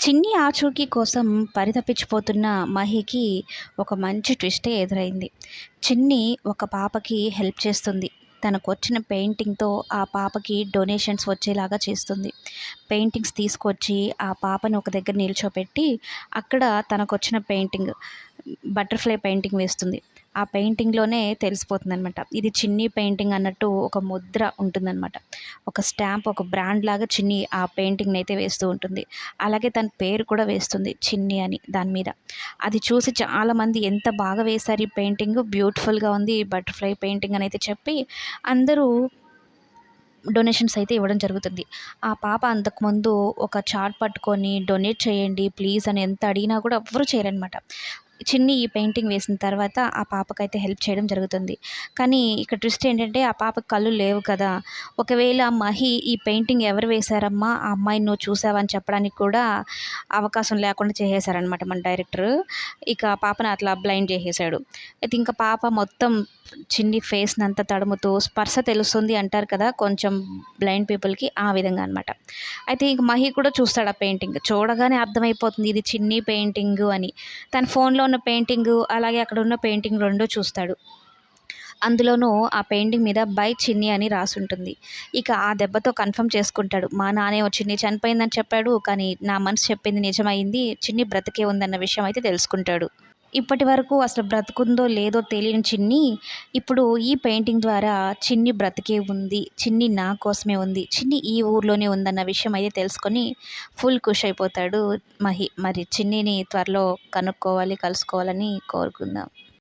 చిన్ని ఆచూకీ కోసం పరితపించిపోతున్న మహికి ఒక మంచి ట్విస్టే ఎదురైంది. చిన్ని ఒక పాపకి హెల్ప్ చేస్తుంది. తనకు వచ్చిన పెయింటింగ్తో ఆ పాపకి డొనేషన్స్ వచ్చేలాగా చేస్తుంది. పెయింటింగ్స్ తీసుకొచ్చి ఆ పాపని ఒక దగ్గర నిల్చోపెట్టి అక్కడ తనకు వచ్చిన పెయింటింగ్ బటర్ఫ్లై పెయింటింగ్ వేస్తుంది. ఆ పెయింటింగ్లోనే తెలిసిపోతుంది అనమాట ఇది చిన్ని పెయింటింగ్ అన్నట్టు ఒక ముద్ర ఉంటుందన్నమాట. ఒక స్టాంప్ ఒక బ్రాండ్ లాగా చిన్ని ఆ పెయింటింగ్ని అయితే వేస్తూ ఉంటుంది. అలాగే తన పేరు కూడా వేస్తుంది చిన్ని అని దాని మీద. అది చూసి చాలామంది ఎంత బాగా వేశారు ఈ పెయింటింగ్ బ్యూటిఫుల్గా ఉంది బటర్ఫ్లై పెయింటింగ్ అని అయితే చెప్పి అందరూ డొనేషన్స్ అయితే ఇవ్వడం జరుగుతుంది. ఆ పాప అంతకుముందు ఒక చార్ట్ పట్టుకొని డొనేట్ చేయండి ప్లీజ్ అని ఎంత అడిగినా కూడా ఎవ్వరూ చేయరనమాట చిన్ని ఈ పెయింటింగ్ వేసిన తర్వాత ఆ పాపకైతే హెల్ప్ చేయడం జరుగుతుంది. కానీ ఇక్కడ ట్విస్ట్ ఏంటంటే ఆ పాప కళ్ళు లేవు కదా. ఒకవేళ మహి ఈ పెయింటింగ్ ఎవరు వేశారమ్మా? ఆ అమ్మాయిని నువ్వు చూసావని చెప్పడానికి కూడా అవకాశం లేకుండా చేసేసారనమాట మన డైరెక్టర్. ఇక ఆ అట్లా బ్లైండ్ చేసేసాడు అయితే ఇంకా పాప మొత్తం చిన్ని ఫేస్ని అంతా తడుముతూ స్పర్శ తెలుస్తుంది అంటారు కదా కొంచెం బ్లైండ్ పీపుల్కి ఆ విధంగా అనమాట అయితే ఇంక మహి కూడా చూస్తాడు ఆ పెయింటింగ్. చూడగానే అర్థమైపోతుంది ఇది చిన్ని పెయింటింగ్ అని. తన ఫోన్లో ఉన్న పెయింటింగ్ అలాగే అక్కడ ఉన్న పెయింటింగ్ రెండో చూస్తాడు. అందులోనూ ఆ పెయింటింగ్ మీద బై చిన్ని అని రాసి ఉంటుంది ఇక ఆ దెబ్బతో కన్ఫర్మ్ చేసుకుంటాడు. మా నానే చిన్ని చనిపోయిందని చెప్పాడు కానీ నా మనసు చెప్పింది నిజమైంది చిన్ని బ్రతికే ఉందన్న విషయం అయితే తెలుసుకుంటాడు. ఇప్పటి వరకు అసలు బ్రతుకుందో లేదో తెలియని చిన్ని ఇప్పుడు ఈ పెయింటింగ్ ద్వారా చిన్ని బ్రతికే ఉంది చిన్ని నా కోసమే ఉంది చిన్ని ఈ ఊర్లోనే ఉందన్న విషయం అయితే తెలుసుకొని ఫుల్ ఖుష్ అయిపోతాడు మహి. మరి చిన్నిని త్వరలో కనుక్కోవాలి కలుసుకోవాలని కోరుకుందాం.